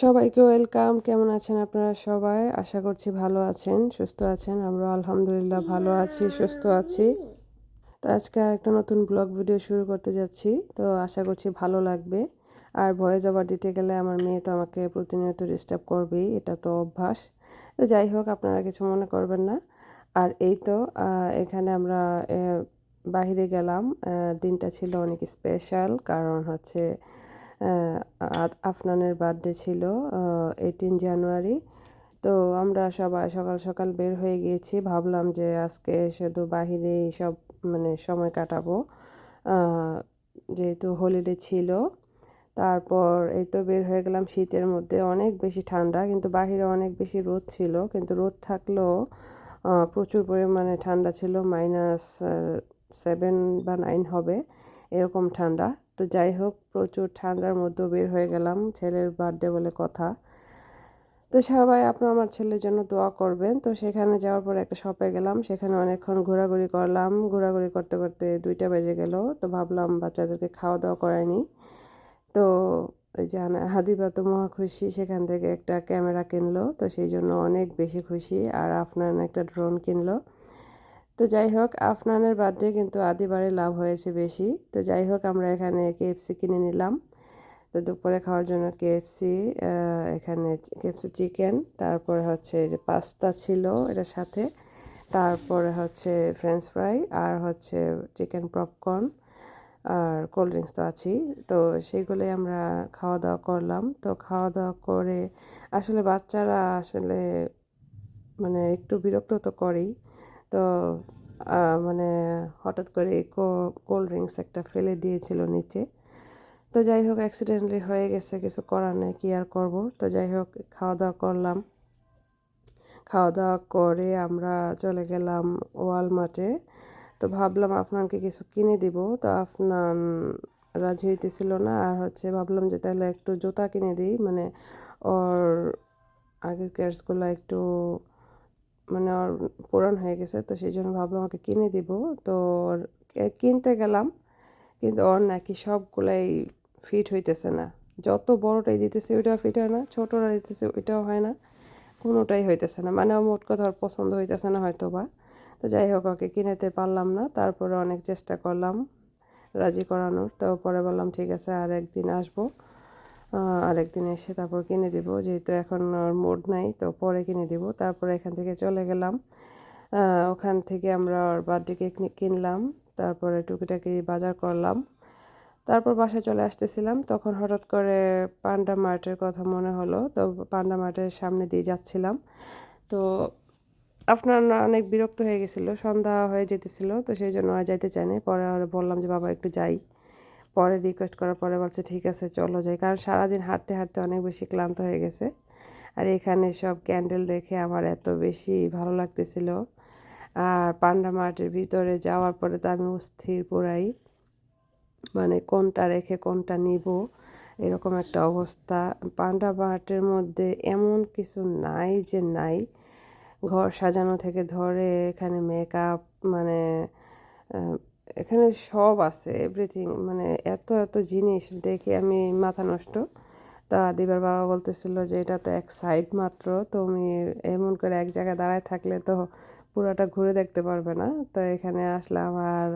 সবাইকে ওয়েলকাম। কেমন আছেন আপনারা সবাই? আশা করছি ভালো আছেন, সুস্থ আছেন। আমরা আলহামদুলিল্লাহ ভালো আছি, সুস্থ আছি। তো আজকে আর একটা নতুন ব্লগ ভিডিও শুরু করতে যাচ্ছি। তো আশা করছি ভালো লাগবে। আর ভয়েস ওভার দিতে গেলে আমার মেয়ে তো আমাকে প্রতিনিয়ত ডিস্টার্ব করবেই, এটা তো অভ্যাস। তো যাই হোক, আপনারা কিছু মনে করবেন না। আর এই তো এখানে আমরা বাহিরে গেলাম। দিনটা ছিল অনেক স্পেশাল কারণ হচ্ছে আফনানের বার্থডে ছিল এইটিন জানুয়ারি তো আমরা সবাই সকাল সকাল বের হয়ে গিয়েছি, ভাবলাম যে আজকে শুধু বাহিরেই সব মানে সময় কাটাবো। যেহেতু হলিডে ছিল, তারপর এই তো বের হয়ে গেলাম শীতের মধ্যে। অনেক বেশি ঠান্ডা, কিন্তু বাহিরে অনেক বেশি রোদ ছিল, কিন্তু রোদ থাকলেও প্রচুর পরিমাণে ঠান্ডা ছিল মাইনাস সেভেন বা নাইন হবে, এরকম ঠান্ডা। তো যাই হোক, প্রচুর ঠান্ডার মধ্যেও বের হয়ে গেলাম। ছেলের বার্থডে বলে কথা। তো সবাই আপনার আমার ছেলের জন্য দোয়া করবেন। তো সেখানে যাওয়ার পর একটা শপে গেলাম। সেখানে অনেকক্ষণ ঘোরাঘুরি করলাম। ঘোরাঘুরি করতে করতে দুইটা বেজে গেল। তো ভাবলাম বাচ্চাদেরকে খাওয়া দাওয়া করায়নি তো ওই যে হাদিবা তো মহা খুশি, সেখান থেকে একটা ক্যামেরা কিনলো। তো সেই জন্য অনেক বেশি খুশি। আর আপনার একটা ড্রোন কিনলো। তো যাই হোক, আফনানের বাদে কিন্তু আদিবারে লাভ হয়েছে বেশি। তো যাই হোক, আমরা এখানে কেএফসি কিনে নিলাম। তো দুপুরে খাওয়ার জন্য কেএফসি এখানে কেএফসি চিকেন তারপরে হচ্ছে যে পাস্তা ছিল এটার সাথে, তারপরে হচ্ছে ফ্রেঞ্চ ফ্রাই আর হচ্ছে চিকেন পপকর্ন আর কোল্ড ড্রিঙ্কস তো আছেই। তো সেইগুলোই আমরা খাওয়া দাওয়া করলাম। তো খাওয়া দাওয়া করে আসলে বাচ্চারা আসলে মানে একটু বিরক্ত তো করেই। তো মানে হঠাৎ করে কোল্ড ড্রিঙ্কস একটা ফেলে দিয়েছিল নিচে। তো যাই হোক অ্যাক্সিডেন্টলি হয়ে গেছে, কিছু করার নেই, কী আর করব? তো যাই হোক খাওয়া দাওয়া করলাম। খাওয়া দাওয়া করে আমরা চলে গেলাম ওয়ালমার্টে। তো ভাবলাম আপনাকে কিছু কিনে দিব। তো আপনার রাজি হইতেছিল না, আর হচ্ছে ভাবলাম যে তাহলে একটু জুতা কিনে দিই। মানে ওর আগের ক্যাটসগুলো একটু মানে ওর পুরান হয়ে গেছে, তো সেই জন্য ভাবলাম আমাকে কিনে দিব। তো কিনতে গেলাম, কিন্তু ওর নাকি সবগুলাই ফিট হইতেছে না। যত বড়টাই দিতেছে ওইটাও ফিট হয় না ছোটোটা দিতেছে ওইটাও হয় না, কোনোটাই হইতেছে না। মানে মোট কথা ওর পছন্দ হইতেছে না হয়তো বা তো যাই হোক, ওকে কিনেতে পারলাম না, তারপরে অনেক চেষ্টা করলাম রাজি করানোর। তো পরে বললাম, ঠিক আছে, আর একদিন আসব। আরেকদিন এসে তারপর কিনে দিব। যেহেতু এখন মোড নাই, তো পরে কিনে দিব। তারপরে এখান থেকে চলে গেলাম। ওখান থেকে আমরা বার্থডে কেক কিনলাম। তারপরে টুকিটাকি বাজার করলাম। তারপর বাসায় চলে আসতেছিলাম। তখন হঠাৎ করে পান্ডা মার্টের কথা মনে হলো। তো পান্ডা মার্টের সামনে দিয়ে যাচ্ছিলাম। তো আপনার অনেক বিরক্ত হয়ে গেছিল। সন্ধ্যা হয়ে যেতেছিল। তো সেই জন্য আর যাইতে চায়নি পরে আর বললাম যে, বাবা, একটু যাই। পরে রিকোয়েস্ট করার পরে বলছে, ঠিক আছে, চলো যাই। কারণ সারাদিন হাঁটতে হাঁটতে অনেক বেশি ক্লান্ত হয়ে গেছে। আর এখানে সব ক্যান্ডেল দেখে আমার এত বেশি ভালো লাগতেছিল। আর পান্ডা মার্টের ভিতরে যাওয়ার পরে তো আমি অস্থির পুরাই। মানে কোনটা রেখে কোনটা নিব, এরকম একটা অবস্থা। পান্ডা মার্টের মধ্যে এমন কিছু নাই যে নাই। ঘর সাজানো থেকে ধরে এখানে মেকআপ মানে এখানে সব আছে এভরিথিং মানে এত এত জিনিস দেখে আমি মাথা নষ্ট। তা দিবার বাবা বলতেছিল যে, এটা তো এক সাইড মাত্র, তুমি এমন করে এক জায়গায় দাঁড়ায় থাকলে তো পুরোটা ঘুরে দেখতে পারবে না। তো এখানে আসলাম আর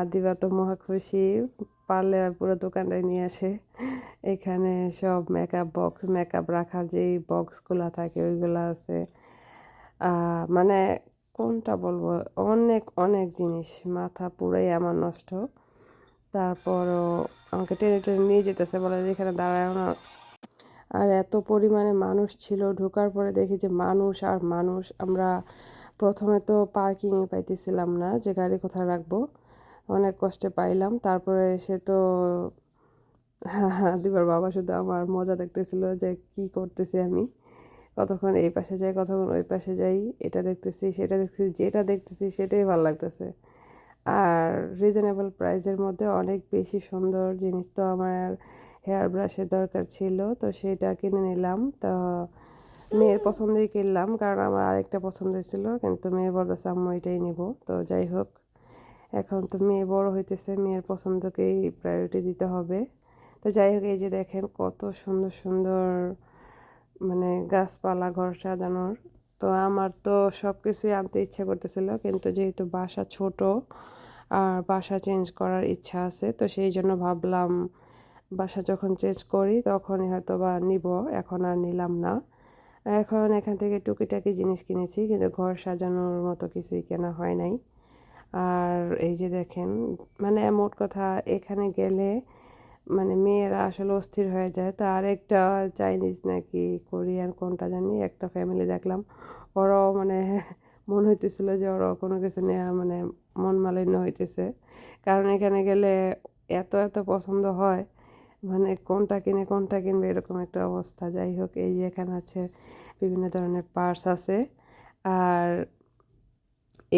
আদিবা তো মহা খুশি, পারলে পুরো দোকানটায় নিয়ে আসে। এখানে সব মেকআপ বক্স মেকআপ রাখার যেই বক্সগুলো থাকে, ওইগুলো আছে। মানে কোনটা বলব? অনেক অনেক জিনিস মাথা পুরাই আমার নষ্ট। তারপরও আমাকে টেনে টেনে নিয়ে যেতেছে, বলে এখানে দাঁড়ায় না। আর এত পরিমাণে মানুষ ছিল, ঢোকার পরে দেখি যে মানুষ আর মানুষ। আমরা প্রথমে তো পার্কিংয়ে পাইতেছিলাম না, যে গাড়ি কোথায় রাখব? অনেক কষ্টে পাইলাম। তারপরে এসে তো দিবার বাবা শুধু আমার মজা দেখতেছিল যে কি করতেছি আমি। কতক্ষণ এই পাশে যাই, কতক্ষণ ওই পাশে যাই, এটা দেখতেছি, সেটা দেখতেছি, যেটা দেখতেছি, সেটাই ভালো লাগতেছে। আর রিজনেবল প্রাইসের মধ্যে অনেক বেশি সুন্দর জিনিস তো আমার হেয়ার ব্রাশের দরকার ছিল, তো সেটা কিনে নিলাম। তো মেয়ের পছন্দই কিনলাম, কারণ আমার আরেকটা পছন্দ ছিল কিন্তু মেয়ে বলতেছে, আম্মু, এটাই নিব। তো যাই হোক, এখন তো মেয়ে বড় হইতেছে, মেয়ের পছন্দকেই প্রায়োরিটি দিতে হবে। তো যাই হোক, এই যে দেখেন কত সুন্দর সুন্দর মানে গাছপালা, ঘর সাজানোর। তো আমার তো সব কিছুই আনতে ইচ্ছা করতেছিল, কিন্তু যেহেতু বাসা ছোট আর বাসা চেঞ্জ করার ইচ্ছা আছে, তো সেই জন্য ভাবলাম বাসা যখন চেঞ্জ করি তখনই হয়তো বা নিব, এখন আর নিলাম না। এখন এখান থেকে টুকিটাকি জিনিস কিনেছি, কিন্তু ঘর সাজানোর মতো কিছুই কেনা হয় নাই। আর এই যে দেখেন মানে মোট কথা এখানে গেলে মানে মেয়েরা আসলে অস্থির হয়ে যায়। তো আরেকটা চাইনিজ নাকি কোরিয়ান কোনটা জানি, একটা ফ্যামিলি দেখলাম। ওরাও মানে মনে হইতেছিল যে ওরাও কোনো কিছু নেওয়া মানে মন মালিন্য হইতেছে। কারণ এখানে গেলে এত এত পছন্দ হয় মানে কোনটা কিনে, কোনটা কিনবে এরকম একটা অবস্থা। যাই হোক, এই যে এখানে আছে বিভিন্ন ধরনের পার্স আছে। আর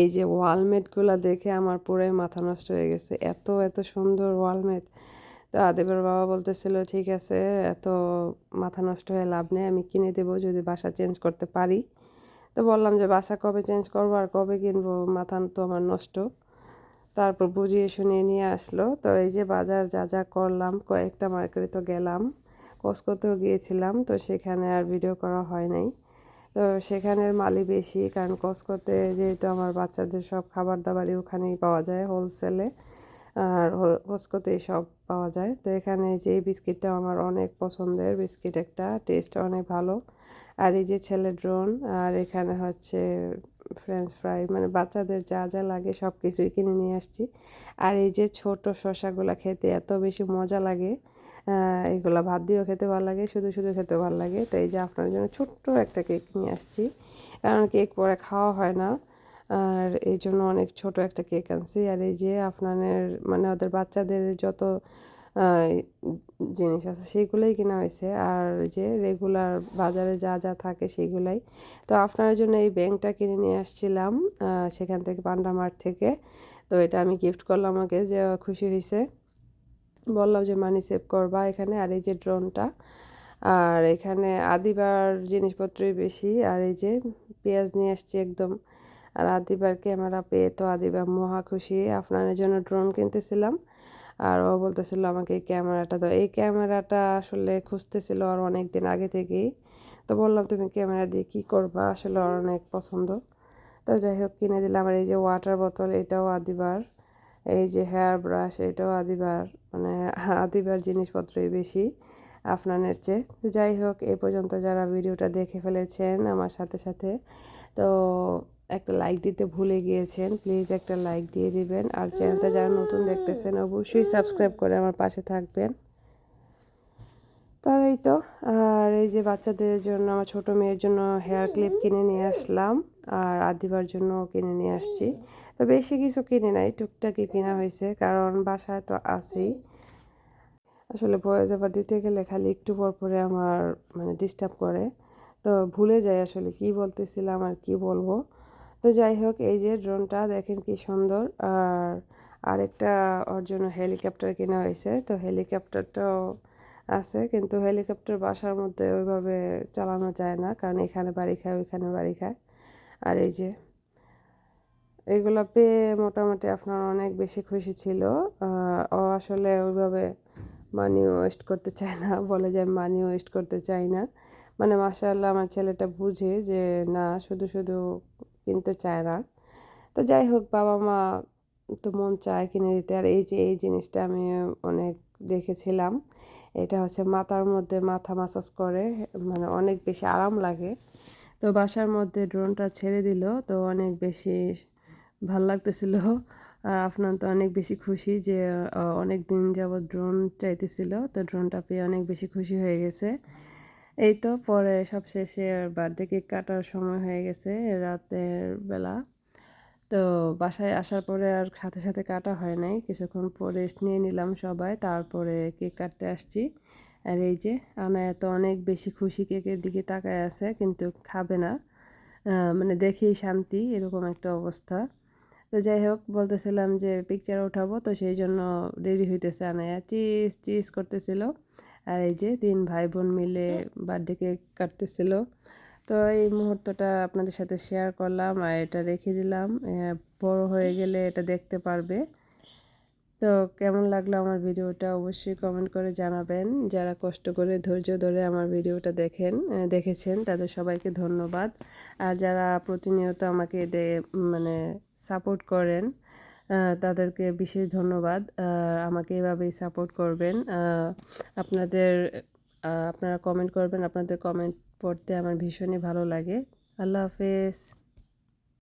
এই যে ওয়ালমেটগুলো দেখে আমার পুরোই মাথা নষ্ট হয়ে গেছে। এত এত সুন্দর ওয়ালমেট। তো আদেবের বাবা বলতেছিল, ঠিক আছে, এত মাথা নষ্ট হয়ে লাভ নেই, আমি কিনে দেবো যদি বাসা চেঞ্জ করতে পারি। তো বললাম যে, বাসা কবে চেঞ্জ করব আর কবে কিনবো? মাথা তো আমার নষ্ট। তারপর বুঝিয়ে শুনিয়ে নিয়ে আসলো। তো এই যে বাজার যা যা করলাম, কয়েকটা মার্কেটে তো গেলাম কসকোতেও গিয়েছিলাম, তো সেখানে আর ভিডিও করা হয় নাই। তো সেখানের মালি বেশি, কারণ কসকোতে যেহেতু আমার বাচ্চাদের সব খাবার দাবারই ওখানেই পাওয়া যায় হোলসেলে আর কসকোতেই সব পাওয়া যায়। তো এখানে যে বিস্কিটটা আমার অনেক পছন্দের। বিস্কিট একটা, টেস্ট অনেক ভালো। আর এই যে ছেলে ড্রোন, আর এখানে হচ্ছে ফ্রেঞ্চ ফ্রাই মানে বাচ্চাদের যা যা লাগে সব কিছুই কিনে নিয়ে আসছি। আর এই যে ছোট শসাগুলো খেতে এত বেশি মজা লাগে এগুলো ভাত দিয়েও খেতে ভালো লাগে, শুধু শুধু খেতে ভালো লাগে। তো এই যে আপনার জন্য ছোট্ট একটা কেক নিয়ে আসছি। কারণ কেক পরে খাওয়া হয় না। আর এই জন্য অনেক ছোট একটা কেক আনছি। আর এই যে আপনাদের মানে ওদের বাচ্চাদের যত জিনিস আছে সেগুলোই কেনা হয়েছে। আর যে রেগুলার বাজারে যা যা থাকে সেগুলাই তো আপনার জন্য এই ব্যাংকটা কিনে নিয়ে আসছিলাম সেখান থেকে পান্ডা মার্ট থেকে। তো এটা আমি গিফট করলাম আমাকে যে খুশি হয়েছে। বললাম যে মানি সেভ করবা এখানে। আর এই যে ড্রোনটা। আর এখানে আদিবার জিনিসপত্রই বেশি। আর এই যে পেঁয়াজ নিয়ে আসছি একদম আর আদিবার ক্যামেরা পেয়ে তো আদিবার মহা খুশি। আপনার জন্য ড্রোন কিনতেছিলাম আর ও বলতেছিল আমাকে এই ক্যামেরাটা দাও। এই ক্যামেরাটা আসলে খুঁজতেছিল আর অনেক দিন আগে থেকেই। তো বললাম, তুমি ক্যামেরা দিয়ে কী করবা? আসলে ওর অনেক পছন্দ। তো যাই হোক, কিনে দিলাম। আর এই যে ওয়াটার বোতল এটাও আদিবার। এই যে হেয়ার ব্রাশ এটাও আদিবার। মানে আদিবার জিনিসপত্রই বেশি আপনাদের চেয়ে। যাই হোক এই পর্যন্ত যারা ভিডিওটা দেখে ফেলেছেন আমার সাথে সাথে, তো একটা লাইক দিতে ভুলে গিয়েছেন প্লিজ একটা লাইক দিয়ে দিবেন। আর চ্যানেলটা যারা নতুন দেখতেছেন, অবশ্যই সাবস্ক্রাইব করে আমার পাশে থাকবেন। তাই তো, আর এই যে বাচ্চাদের জন্য, আমার ছোটো মেয়ের জন্য হেয়ার ক্লিপ কিনে নিয়ে আসলাম, আর আদিবার জন্য কিনে নিয়ে আসছি। তো বেশি কিছু কিনে নাই টুকটাকি কেনা হয়েছে, কারণ বাসায় তো আছেই। আসলে বয়ে যাবার দিতে গেলে খালি একটু পর পরে আমার মানে ডিস্টার্ব করে। তো ভুলে যাই আসলে কি বলতেছিলাম আর কি বলব। তো যাই হোক, এই যে ড্রোনটা দেখেন কি সুন্দর। আর আরেকটা ওর জন্য হেলিকপ্টার কেনা হয়েছে। তো হেলিকপ্টারটাও আছে, কিন্তু হেলিকপ্টার বাসার মধ্যে ওইভাবে চালানো যায় না, কারণ এখানে বাড়ি খায়, ওইখানে বাড়ি খায়। আর এই যে এগুলো পেয়ে মোটামুটি আপনার অনেক বেশি খুশি ছিল। ও আসলে ওইভাবে মানি ওয়েস্ট করতে চায় না, বলে যে মানি ওয়েস্ট করতে চাই না। মানে মাসাল্লাহ আমার ছেলেটা বুঝে যে না, শুধু শুধু কিনতে চায় না। তো যাই হোক, বাবা মা তো মন চায় কিনে দিতে। আর এই যে, এই জিনিসটা আমি অনেক দেখেছিলাম। এটা হচ্ছে মাথার মধ্যে মাথা মাসাজ করে মানে অনেক বেশি আরাম লাগে। তো বাসার মধ্যে ড্রোনটা ছেড়ে দিল, তো অনেক বেশি ভালো লাগতেছিল। আর আপনার তো অনেক বেশি খুশি যে অনেক দিন যাবৎ ড্রোন চাইতেছিল, তো ড্রোনটা পেয়ে অনেক বেশি খুশি হয়ে গেছে। এই তো পরে সব শেষে বার্থডে কেক কাটার সময় হয়ে গেছে রাতের বেলা। তো বাসায় আসার পরে আর সাথে সাথে কাটা হয় নাই। কিছুক্ষণ পরে নিয়ে নিলাম সবাই, তারপরে কেক কাটতে আসছি। আর এই যে আনায়া তো অনেক বেশি খুশি কেকের দিকে তাকায় আছে, কিন্তু খাবে না। মানে দেখেই শান্তি, এরকম একটা অবস্থা। তো যাই হোক, বলতেছিলাম যে পিকচার উঠাবো, তো সেই জন্য রেডি হইতেছে আনায়া। চিজ চিজ করতেছিল। আর এই যে তিন ভাই বোন মিলে বার্থডে কেক কাটতেছিল। তো এই মুহূর্তটা আপনাদের সাথে শেয়ার করলাম আর এটা রেখে দিলাম। বড় হয়ে গেলে এটা দেখতে পারবে। তো কেমন লাগল আমার ভিডিওটা অবশ্যই কমেন্ট করে জানাবেন। যারা কষ্ট করে, ধৈর্য ধরে আমার ভিডিওটা দেখেন দেখেছেন, তাদের সবাইকে ধন্যবাদ। আর যারা প্রতিনিয়ত আমাকে মানে সাপোর্ট করেন তাদেরকে বিশেষ ধন্যবাদ। আমাকে এভাবেই সাপোর্ট করবেন। আপনাদের আপনারা কমেন্ট করবেন। আপনাদের কমেন্ট পড়তে আমার ভীষণই ভালো লাগে। আল্লাহ হাফেজ।